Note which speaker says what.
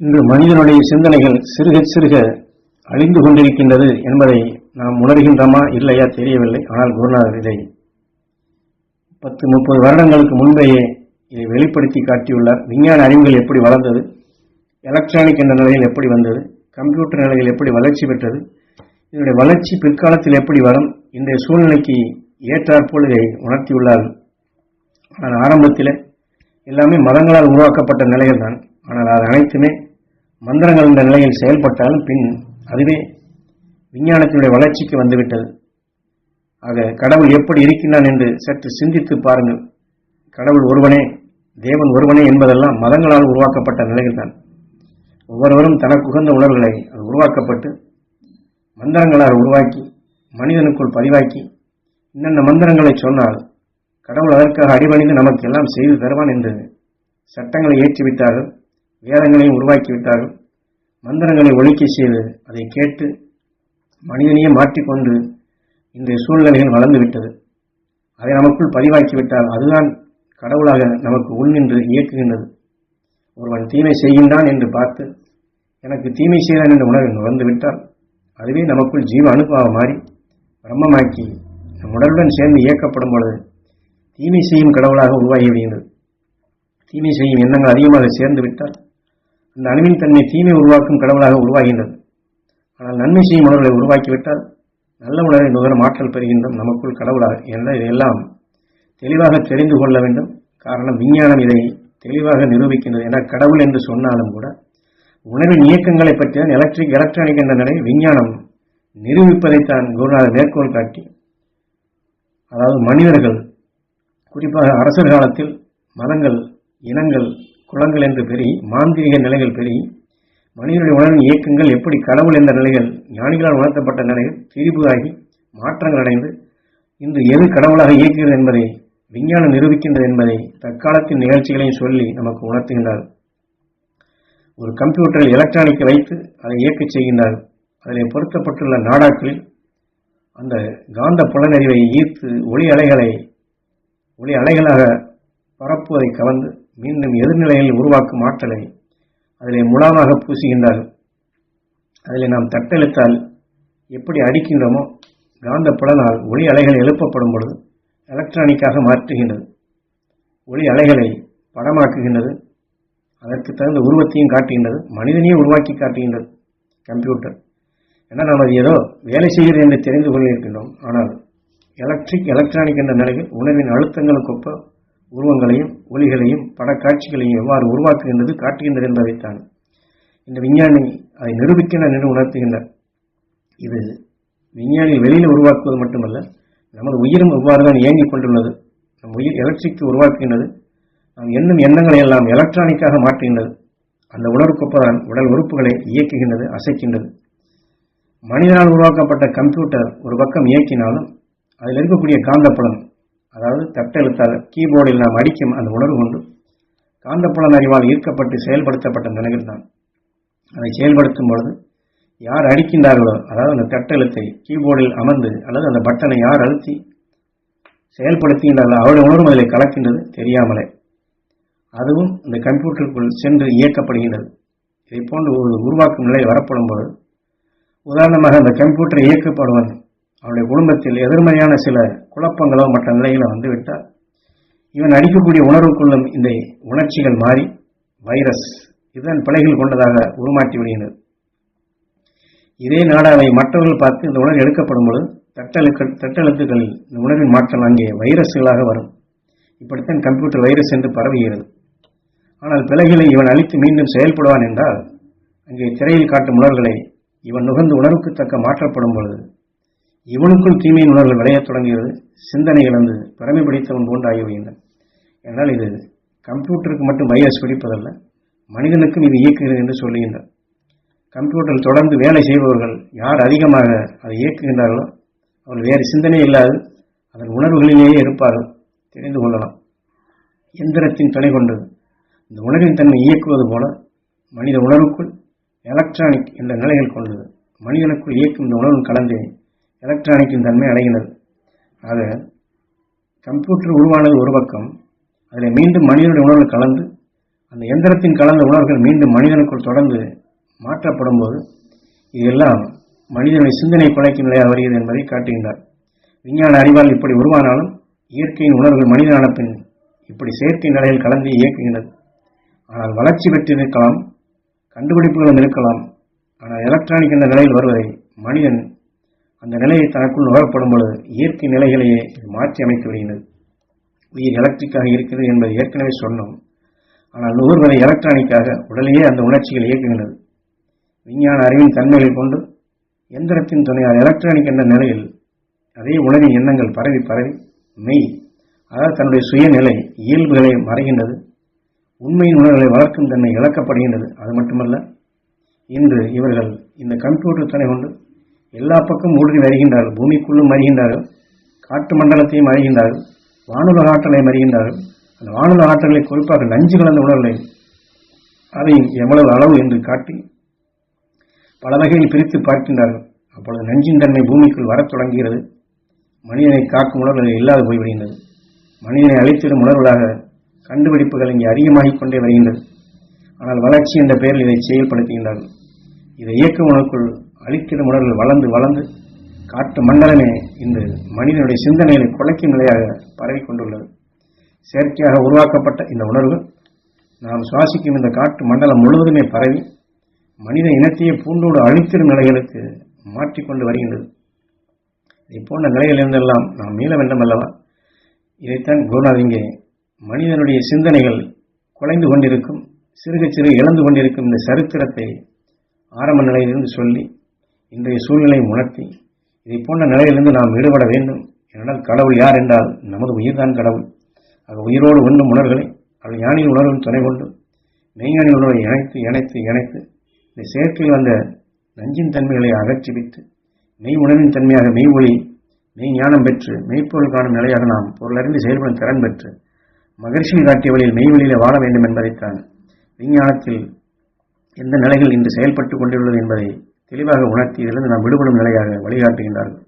Speaker 1: இன்று மனிதனுடைய சிந்தனைகள் சிறுக சிறுக அழிந்து கொண்டிருக்கின்றது என்பதை நாம் உணர்கின்றோமா இல்லையா தெரியவில்லை. ஆனால் குருநாதர் இதை பத்து முப்பது வருடங்களுக்கு முன்பேயே இதை வெளிப்படுத்தி காட்டியுள்ளார். விஞ்ஞான அறிவுகள் எப்படி வளர்ந்தது? எலக்ட்ரானிக் என்ற நிலையில் எப்படி வந்தது? கம்ப்யூட்டர் நிலையில் எப்படி வளர்ச்சி பெற்றது? இதனுடைய வளர்ச்சி பிற்காலத்தில் எப்படி வரும் இன்றைய சூழ்நிலைக்கு ஏற்றாற்போல் இதை உணர்த்தியுள்ளார். ஆனால் ஆரம்பத்தில் எல்லாமே மதங்களால் உருவாக்கப்பட்ட நிலைகள் தான் ஆனால் அது அனைத்துமே மந்திரங்கள் இந்த நிலையில் செயல்பட்டாலும் பின் அதுவே விஞ்ஞானத்தினுடைய வளர்ச்சிக்கு வந்துவிட்டது. ஆக கடவுள் எப்படி இருக்கின்றான் என்று சற்று சிந்தித்து பாருங்கள். கடவுள் ஒருவனே தேவன் ஒருவனே என்பதெல்லாம் மதங்களால் உருவாக்கப்பட்ட நிலையில்தான் ஒவ்வொருவரும் தனக்கு உகந்த உணர்வுகளை அது உருவாக்கப்பட்டு மந்திரங்களால் உருவாக்கி மனிதனுக்குள் பதிவாக்கி இன்னென்ன மந்திரங்களை சொன்னால் கடவுள் அதற்காக அடிபணிந்து நமக்கு எல்லாம் செய்து தருவான் என்று சட்டங்களை ஏற்றிவிட்டார்கள். வேதங்களையும் உருவாக்கிவிட்டார்கள். மந்திரங்களை ஒழிக்க செய்து அதை கேட்டு மனிதனையே மாற்றிக்கொண்டு இன்றைய சூழ்நிலைகள் வளர்ந்துவிட்டது. அதை நமக்குள் பதிவாக்கிவிட்டால் அதுதான் கடவுளாக நமக்கு உள்நின்று இயக்குகின்றது. ஒருவன் தீமை செய்கின்றான் என்று பார்த்து எனக்கு தீமை செய்தான் என்ற உணர்வு வந்துவிட்டால் அதுவே நமக்குள் ஜீவ அனுபவம் மாறி பிரம்மமாக்கி நம் உடலுடன் சேர்ந்து இயக்கப்படும் பொழுது தீமை செய்யும் கடவுளாக உருவாகி விடுகின்றது. தீமை செய்யும் எண்ணங்கள் அதிகமாக சேர்ந்து விட்டால் அந்த அணுவின் தன்மை தீமை உருவாக்கும் கடவுளாக உருவாகின்றது. ஆனால் நன்மை செய்யும் உணர்வுகளை உருவாக்கிவிட்டால் நல்ல உணர்வை நுகரம் ஆற்றல் பெறுகின்றோம் நமக்குள் கடவுளாக என்ற இதையெல்லாம் தெளிவாக தெரிந்து கொள்ள வேண்டும். காரணம் விஞ்ஞானம் இதை தெளிவாக நிரூபிக்கின்றது. என கடவுள் என்று சொன்னாலும் கூட உணவின் இயக்கங்களை பற்றிய எலக்ட்ரிக் எலக்ட்ரானிக் என்ற நிலை விஞ்ஞானம் நிரூபிப்பதைத்தான் குருநாதர் மேற்கோள் காட்டி அதாவது மனிதர்கள் குறிப்பாக அரசர் காலத்தில் மதங்கள் இனங்கள் குளங்கள் என்று பெறி மாந்திரிக நிலைகள் பெருகி மனிதனுடைய உணர்வின் இயக்கங்கள் எப்படி கடவுள் என்ற நிலைகள் ஞானிகளால் உணர்த்தப்பட்ட நிலையில் திரிபு ஆகி மாற்றங்கள் அடைந்து இன்று எது கடவுளாக இயக்குகிறது என்பதை விஞ்ஞானம் நிரூபிக்கின்றது என்பதை தற்காலத்தின் நிகழ்ச்சிகளையும் சொல்லி நமக்கு உணர்த்துகின்றார். ஒரு கம்ப்யூட்டரில் எலக்ட்ரானிக்கை வைத்து அதை இயக்கச் செய்கின்றார். அதில் பொருத்தப்பட்டுள்ள நாடாக்களில் அந்த காந்த புலனறிவை ஈர்த்து ஒளி அலைகளை ஒளி அலைகளாக பரப்புவதை கவர்ந்து மீண்டும் எதிர்நிலைகளில் உருவாக்கும் ஆற்றலை அதிலே முலாமாக பூசுகின்றார் அதில் நாம் தட்டெழுத்தால் எப்படி அடிக்கின்றோமோ காந்த புலனால் ஒளி அலைகள் எழுப்பப்படும் பொழுது எலக்ட்ரானிக்காக மாற்றுகின்றது. ஒளி அலைகளை படமாக்குகின்றது. அதற்கு தகுந்த உருவத்தையும் காட்டுகின்றது. மனிதனையும் உருவாக்கி காட்டுகின்றது கம்ப்யூட்டர் ஏன்னா நாம் அது ஏதோ வேலை செய்கிறது என்று தெரிந்து கொண்டிருக்கின்றோம் ஆனால் எலக்ட்ரிக் எலக்ட்ரானிக் என்ற நிலையில் உணவின் அழுத்தங்களுக்கொப்ப உருவங்களையும் ஒளிகளையும் படக்காட்சிகளையும் எவ்வாறு உருவாக்குகின்றது காட்டுகின்றது என்பதைத்தான் இந்த விஞ்ஞானி அதை நிரூபிக்கின்றார் என்று உணர்த்துகின்றார் இது விஞ்ஞானி வெளியில் உருவாக்குவது மட்டுமல்ல நமது உயிரும் இவ்வாறு தான் இயங்கிக் கொண்டுள்ளது. நம் உயிர் எலக்ட்ரிக்கு உருவாக்குகின்றது. நாம் எண்ணும் எண்ணங்களை எல்லாம் எலக்ட்ரானிக்காக மாற்றுகின்றது. அந்த உணர்வுக்கொப்பதான் உடல் உறுப்புகளை இயக்குகின்றது அசைக்கின்றது. மனிதனால் உருவாக்கப்பட்ட கம்ப்யூட்டர் ஒரு பக்கம் இயக்கினாலும் அதில் இருக்கக்கூடிய காந்தப்புலம் அதாவது தட்டெழுத்தால் கீபோர்டில் நாம் அடிக்கும் அந்த உணர்வு கொண்டு காந்தப்புலன் அறிவால் ஈர்க்கப்பட்டு செயல்படுத்தப்பட்ட நிலையில் தான். அதை செயல்படுத்தும் பொழுது யார் அடிக்கின்றார்களோ அதாவது அந்த தட்டெழுத்தை கீபோர்டில் அமர்ந்து அல்லது அந்த பட்டனை யார் அழுத்தி செயல்படுத்துகின்றார்களோ அவருடைய உணர்வு அதில் கலக்கின்றது தெரியாமலே. அதுவும் இந்த கம்ப்யூட்டருக்குள் சென்று இயக்கப்படுகின்றது. இதை போன்ற ஒரு உருவாக்கும் நிலை வரப்படும் போது உதாரணமாக அந்த கம்ப்யூட்டர் இயக்கப்படுவன் அவருடைய குடும்பத்தில் எதிர்மறையான சில குழப்பங்களோ மற்ற நிலைகளோ வந்துவிட்டால் இவன் அடிக்கக்கூடிய உணர்வுக்குள்ளும் இந்த உணர்ச்சிகள் மாறி வைரஸ் இதன் பிழைகள் கொண்டதாக உருமாற்றி விடுகிறது இதே நாடாவை மற்றவர்கள் பார்த்து இந்த உணர்வு எடுக்கப்படும் பொழுது தட்டெழுக்கள் தட்டெழுத்துக்களில் இந்த உணர்வின் மாற்றம் அங்கே வைரஸ்களாக வரும். இப்படித்தான் கம்ப்யூட்டர் வைரஸ் என்று பரவுகிறது. ஆனால் பிழைகளை இவன் அழித்து மீண்டும் செயல்படுவான் என்றால் அங்கே திரையில் காட்டும் உணர்வுகளை இவன் நுகர்ந்து உணர்வுக்கு தக்க மாற்றப்படும் பொழுது இவனுக்கும் தீமையின் உணர்வு விளையத் தொடங்குகிறது சிந்தனை இழந்து பிறமை பிடித்தவன் போன்று ஆகிவிடுகின்றன என்றால் இது கம்ப்யூட்டருக்கு மட்டும் வைரஸ் பிடிப்பதல்ல. மனிதனுக்கும் இது இயக்குகிறது என்று சொல்லுகின்றார் கம்ப்யூட்டரில் தொடர்ந்து வேலை செய்பவர்கள் யார் அதிகமாக அதை இயக்குகின்றார்களோ அவர்கள் வேறு சிந்தனை இல்லாது அதன் உணர்வுகளிலேயே இருப்பார்கள். தெரிந்து கொள்ளலாம். எந்திரத்தின் துணை கொண்டது. இந்த உணர்வின் தன்மை இயக்குவது போல மனித உணர்வுக்குள் எலக்ட்ரானிக் என்ற நிலைகள் கொண்டது. மனிதனுக்குள் இயக்கும் இந்த உணர்வு கலந்தே எலக்ட்ரானிக்கின் தன்மை அடைகிறது. ஆக கம்ப்யூட்டர் உருவானது ஒரு பக்கம் அதில் மீண்டும் மனிதனுடைய உணர்வு கலந்து அந்த எந்திரத்தின் கலந்த உணர்வுகள் மீண்டும் மனிதனுக்குள் தொடர்ந்து மாற்றப்படும் போது இதெல்லாம் மனிதனுடைய சிந்தனை குலைக்கும் நிலையாக வருகிறது என்பதை காட்டுகின்றார். விஞ்ஞான அறிவால் இப்படி உருவானாலும் இயற்கையின் உணர்வுகள் மனிதனான பின் இப்படி செயற்கை நிலையில் கலந்து இயக்குகின்றது. ஆனால் வளர்ச்சி பெற்றிருக்கலாம் கண்டுபிடிப்புகளும் இருக்கலாம் ஆனால் எலக்ட்ரானிக் என்ற நிலையில் வருவதை மனிதன் அந்த நிலையை தனக்குள் நுகரப்படும் பொழுது இயற்கை நிலைகளையே மாற்றி அமைத்து விடுகின்றது உயிர் எலக்ட்ரிக்காக இருக்கிறது என்பதை ஏற்கனவே சொன்னோம். ஆனால் நுகர்வதை எலக்ட்ரானிக்காக உடலையே அந்த உணர்ச்சிகள் இயக்குகின்றது. விஞ்ஞான அறிவின் தன்மைகளை கொண்டு எந்திரத்தின் துணையால் எலக்ட்ரானிக் என்ற நிலையில் அதே உணவின் எண்ணங்கள் பரவி பரவி மெய் அதாவது தன்னுடைய சுயநிலை இயல்புகளை மறைகின்றது. உண்மையின் உணர்வுகளை வளர்க்கும் தன்மை இழக்கப்படுகின்றது. அது மட்டுமல்ல இன்று இவர்கள் இந்த கம்ப்யூட்டர் துணை கொண்டு எல்லா பக்கம் ஊடுருவி வருகின்றார்கள் பூமிக்குள்ளும் அறிகின்றார்கள் காட்டு மண்டலத்தையும் அறிகின்றார்கள் வானுல ஆற்றலை அறிகின்றார்கள் அந்த வானுல ஆற்றலை குறிப்பாக நஞ்சு கலந்த உணர்வுகளை அதை எவ்வளவு அளவு என்று காட்டி பல வகையில் பிரித்து பார்க்கின்றார்கள். அப்பொழுது நஞ்சின் தன்மை பூமிக்குள் வரத் தொடங்குகிறது. மனிதனை காக்கும் உணர்வுகள் இல்லாது போய்விடுகின்றது மனிதனை அழித்திடும் உணர்வுகளாக கண்டுபிடிப்புகள் இங்கே அதிகமாகிக் கொண்டே வருகின்றது. ஆனால் வளர்ச்சி என்ற பெயரில் இதை செயல்படுத்துகின்றார்கள். இதை இயக்கும் உணர்வுக்குள் அழிக்கிற உணர்வுகள் வளர்ந்து வளர்ந்து காட்டு மண்டலமே இந்த மனிதனுடைய சிந்தனைகளை குலைக்கும் நிலையாக பரவிக் கொண்டுள்ளது செயற்கையாக உருவாக்கப்பட்ட இந்த உணர்வு நாம் சுவாசிக்கும் இந்த காட்டு மண்டலம் முழுவதுமே பரவி மனித இனத்தையே பூண்டோடு அழித்திடும் நிலைகளுக்கு மாற்றிக்கொண்டு வருகின்றது. இதை போன்ற நிலைகளிலிருந்தெல்லாம் நாம் மீள வேண்டும் அல்லவா இதைத்தான் குருநாத் இங்கே மனிதனுடைய சிந்தனைகள் குலைந்து கொண்டிருக்கும் சிறுக சிறு இழந்து கொண்டிருக்கும் இந்த சரித்திரத்தை ஆரம்ப நிலையிலிருந்து சொல்லி இன்றைய சூழ்நிலையை உணர்த்தி இதை போன்ற நிலையிலிருந்து நாம் ஈடுபட வேண்டும். ஏனென்றால் கடவுள் யார் என்றால் நமது உயிர்தான் கடவுள். ஆக உயிரோடு ஒன்றும் உணர்களை அவள் ஞானியின் உணர்வின் துணை கொண்டு மெய்ஞானி உணர்வை இணைத்து இணைத்து இணைத்து இந்த செயற்கையில் வந்த நஞ்சின் தன்மைகளை அகற்றிவிட்டு மெய் உணர்வின் தன்மையாக மெய் ஒளி மெய் ஞானம் பெற்று மெய்ப்பொருள் காணும் நிலையாக நாம் பொருளறிந்து செயல்படும் திறன் பெற்று மகிழ்ச்சியில் காட்டிய வழியில் மெய் வழியில் வாழ வேண்டும் என்பதைத்தான் விஞ்ஞானத்தில் எந்த நிலைகள் இன்று செயல்பட்டுக் கொண்டுள்ளது என்பதை தெளிவாக உணர்த்தி இதிலிருந்து நாம் விடுபடும் நிலையாக வழிகாட்டுகின்றார்கள்.